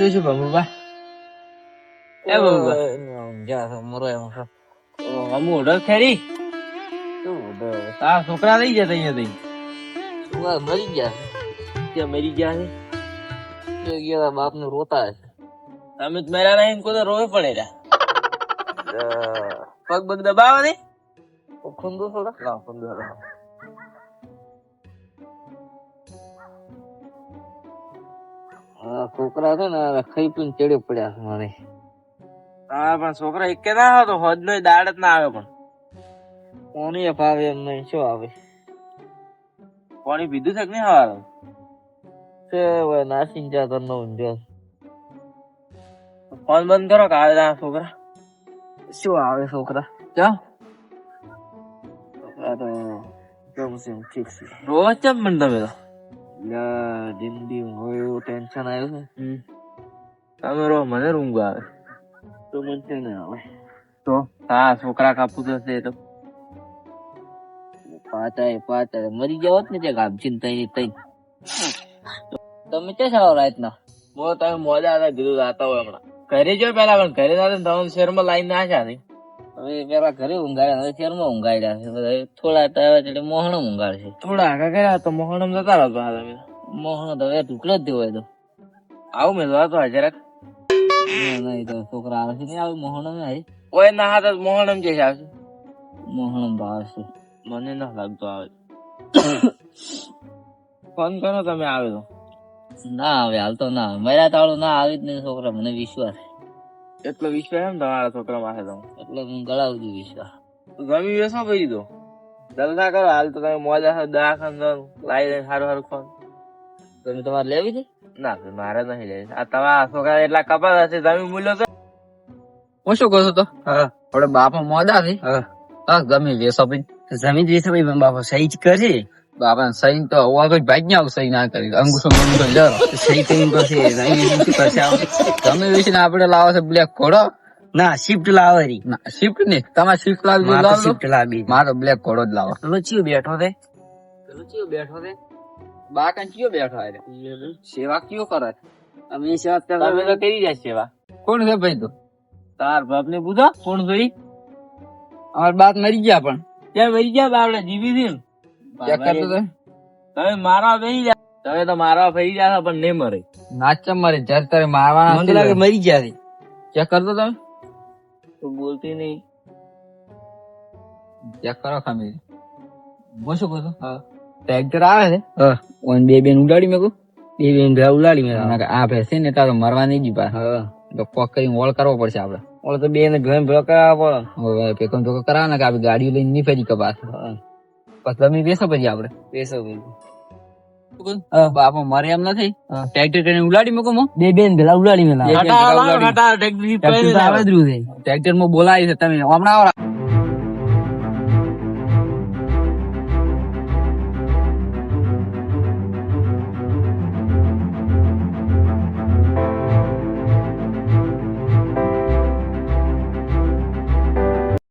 શું એ અમુ ખેરી છોકરા લઈ જતા અહીંયા તઈ મરી ગયા ત્યાં મરી ગયા છે ગયા બાપનું રોતા છે તમે તો મેરા નહીં કોઈ રોવે પડે પગ પગ દબાવો ને ખુંદો થોડા આ છોકરા છે ને ખાઈ પીને ચડે પડ્યા છે મારે. હા પણ છોકરા એક કે ના તો હદ નો દાડ જ ના આવે પણ. કોની ફાવે એમ નહીં શું આવે? પાણી પીધું છે કે નહીં હવારે? છે હવે નાસીન જા તરનો ઊંઝો ફોન બંધ કરો કે આવે આ છોકરા? શું આવે છોકરા? જા છોકરા તો એમ ઠીક છે. રોજ ચમ પણ તમે તો? લા જિંદગી હોય એવું ટેન્શન આવ્યું છે. તમે રો મને રૂંગ આવે તો મને છે ને આવે તો? હા છોકરા છે એ તો. પાચાય પાચાય મરી જાવ ને તે ગામ ચિંતા ની તઈ તમે ક્યાં છો રાતના? મો તમે મોજા હતા કીધું જાતા હોય હમણાં. ઘરે જો પેલા પણ ઘરે ના તમે શહેરમાં લાઈન ના છે હવે પેલા ઘરે ઊંઘાડ્યા હવે શહેરમાં ઊંઘાડ્યા છે થોડા ટાઈમ એટલે મોહણ ઊંઘાડશે થોડા આગા કર્યા તો મોહનમ જતા રહો તો તમે. મોહણ તો હવે ઢુકલો જ દેવો તો. આવું મેં તો જરાક. નહીં તો છોકરા આવે છે નહીં આવે મોહણ આવી. ઓય ના હાથ મોહણમ જે આવશે. મોહણ ભાવ છે મને ના લાગતો આવે. ફોન કરો તમે આવે તો. ના આવે હાલ તો ના મર્યા મારા તાળું ના આવી જ નહીં છોકરા મને વિશ્વાસ છે. એટલો વિશ્વાસ એમ તમારા છોકરા માથે તો? એટલે હું ગળાવું છું વિશ્વાસ. ગમી બેસો ભાઈ દો જલસા કરો હાલ તો તમે મોજા છો દવાખાને લાવી દે સારું સારું ફોન તમે તમારે લેવી છે? ના મારે નહીં લેવી. આ તમારા છોકરા એટલા કપાત હશે તમે મૂલ્યો તો હું શું કહું છું તો? આપણે બાપા મોદા છે. હા. ગમી વેસો ભાઈ. જમીન વિશે ભાઈ બાપા સહી જ કરી. બાપા સહી તો હોવા કોઈ ભાઈ ના આવું સહી ના કરી અંગુસો મંગૂઠો જરો સહી કરીને પછી જમીન વિશે શું તમે વિશે આપણે લાવો છે બ્લેક ઘોડો ના શિફ્ટ લાવરી ના શિફ્ટ ને તમારે શિફ્ટ લાવી મારે લાવો શિફ્ટ લાવી મારો બ્લેક ઘોડો જ લાવો પેલો ચિયો બેઠો રે પેલો ચિયો બેઠો રે બાકન ચિયો બેઠો રે સેવા કયો કરે અમે સેવા તમે તો કરી જાય સેવા કોણ છે ભાઈ તો તાર બાપ ને પૂછો કોણ જોઈ અમાર બાપ મરી ગયા પણ ત્યાં મરી ગયા બાપડે જીવી હતી. ચેક કરતો તો તમે. મારવા બેસી જા તમે તો મારવા ફરી જા પણ નહીં મરે. નાચમ મરે. જર તારે મારવાના મને લાગે મરી ગયા છે ચેક કરતો તમે. તું બોલતી નહીં. ચેક કરો ખામી. હું શું કહું ટ્રેક્ટર આવે છે? હા. ઓન બે બેન ઉડાડી મેં કહું બે બેન ભેળા ઉડાડી મેં આ ભેસે ને તારો મરવા નહીં જી પા હા. તો કોક કરીને ઓળ કરવો પડશે આપણે ઓળ તો બે ને ભેળા ભેળા કરાવવા પડે. હવે પેકો ધોકો કરાવવાના કે આપડે ગાડીઓ લઈને નહીં ફેરી કપાસ હા. તમે બેસો પછી આપડે. બેસો બાપા મારે એમ નથી. ટ્રેક્ટર કરીને ઉલાડી મૂકો મો બે બેન પેલા ઉલાડી મેલા. ટ્રેક્ટરમાં બોલાવી છે તમે. હમણાં આવો.